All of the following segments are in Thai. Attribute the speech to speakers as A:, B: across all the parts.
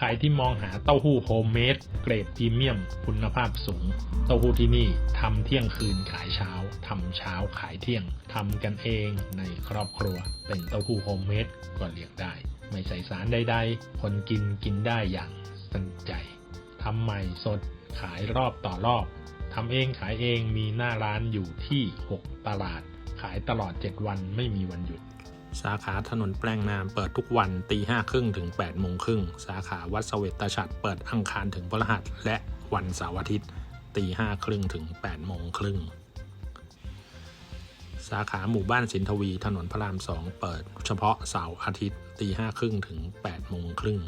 A: ใครที่มองหาเต้าหู้โฮมเมดเกรดพรีเมียม คุณภาพสูง เต้าหู้ที่นี่ทำเที่ยงคืนขายเช้าทำเช้าขายเที่ยงทำกันเองในครอบครัว เป็นเต้าหู้โฮมเมดก็เรียกได้ ไม่ใส่สารใดๆ คนกินกินได้อย่างสนใจทำใหม่สดขายรอบต่อรอบทำเองขายเองมีหน้าร้านอยู่ที่ 6 ตลาด ขายตลอด 7 วันไม่มีวันหยุด สาขาถนนแปลงนามเปิดทุกวันตีห้าครึ่งถึง8ปดโมงครึ่งสาขาวัดเสวตฉัตรเปิดอังคารถึงพฤหัสและวันเสาร์อาทิตย์ตีห้าครึ่งถึง8ปดโมงครึ่งสาขาหมู่บ้านสินทวีถนนพระรามสองเปิดเฉพาะเสาร์อาทิตย์ตีห้าครึ่งถึง8ปดโมงครึ่ง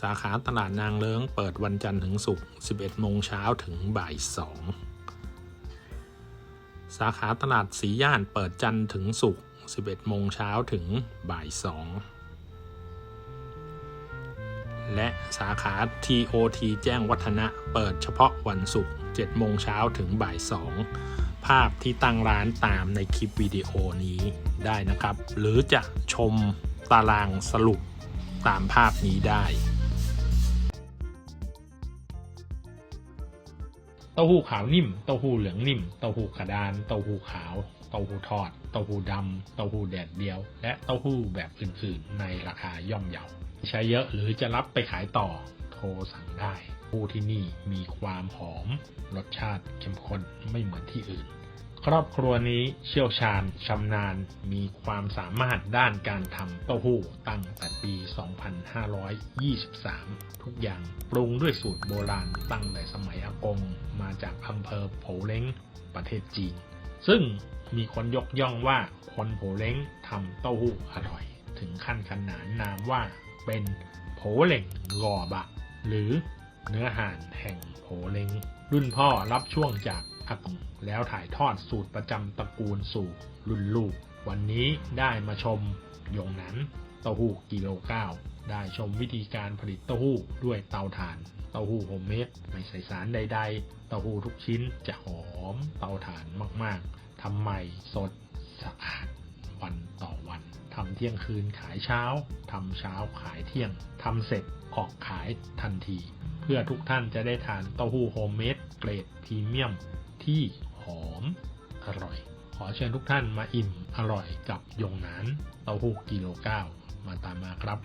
A: สาขาตลาดนางเลิ้งเปิดวันจันทร์ถึงศุกร์11โมงเช้าถึงบ่ายสอง สาขาตลาดสีย่านเปิดจันทร์ถึงศุกร์ 11 โมงเช้าถึงบ่าย 2 และสาขา TOT แจ้งวัฒนะ เปิดเฉพาะวันศุกร์ 7 โมงเช้าถึงบ่าย 2 ภาพที่ตั้งร้านตามในคลิปวิดีโอนี้ได้นะครับ หรือจะชมตารางสรุปตามภาพนี้ได้ ต้าหู้ขาวนิ่ม เต้าหู้เหลืองนิ่ม เต้าหู้กระดาน เต้าหู้ขาว เต้าหู้ทอด เต้าหู้ดำ เต้าหู้แดดเดียว และเต้าหู้แบบอื่น ๆ ในราคาย่อมเยา ใช้เยอะหรือจะรับไปขายต่อ โทรสั่งได้ ผู้ที่นี่มีความหอม รสชาติเข้มข้นไม่เหมือนที่อื่น ครอบครัวนี้เชี่ยวชาญชำนาญมีความสามารถด้านการทำเต้าหู้ตั้งแต่ปี 2523 ทุกอย่างปรุงด้วยสูตรโบราณตั้งแต่สมัยอากง มาจากอำเภอโผเล้งประเทศจีน ซึ่งมีคนยกย่องว่าคนโผเล้งทำเต้าหู้อร่อย ถึงขั้นขนานนามว่าเป็นโผเล่งกอบะ หรือเนื้อห่านแห่งโผเล้งรุ่นพ่อรับช่วงจาก อากแล้วถ่ายทอดสูตรประจำตระกูลสู่รุ่นลูก วันนี้ได้มาชมยงนั้นเต้าหู้กิโลเก้าได้ชมวิธีการผลิตเต้าหู้ด้วยเตาถ่าน เต้าหู้โฮมเมดไม่ใส่สารใด ๆ เต้าหู้ทุกชิ้นจะหอมเตาถ่านมากๆทำใหม่สดสะอาด วันต่อวันทำเที่ยงคืนขายเช้าทำเช้าขายเที่ยงทำเสร็จออกขายทันที เพื่อทุกท่านจะได้ทานเต้าหู้โฮมเมดเกรดพรีเมียมที่หอมอร่อย ขอเชิญทุกท่านมาอิ่มอร่อยกับยงนานเต้าหู้กิโลเก้ามาตามมาครับ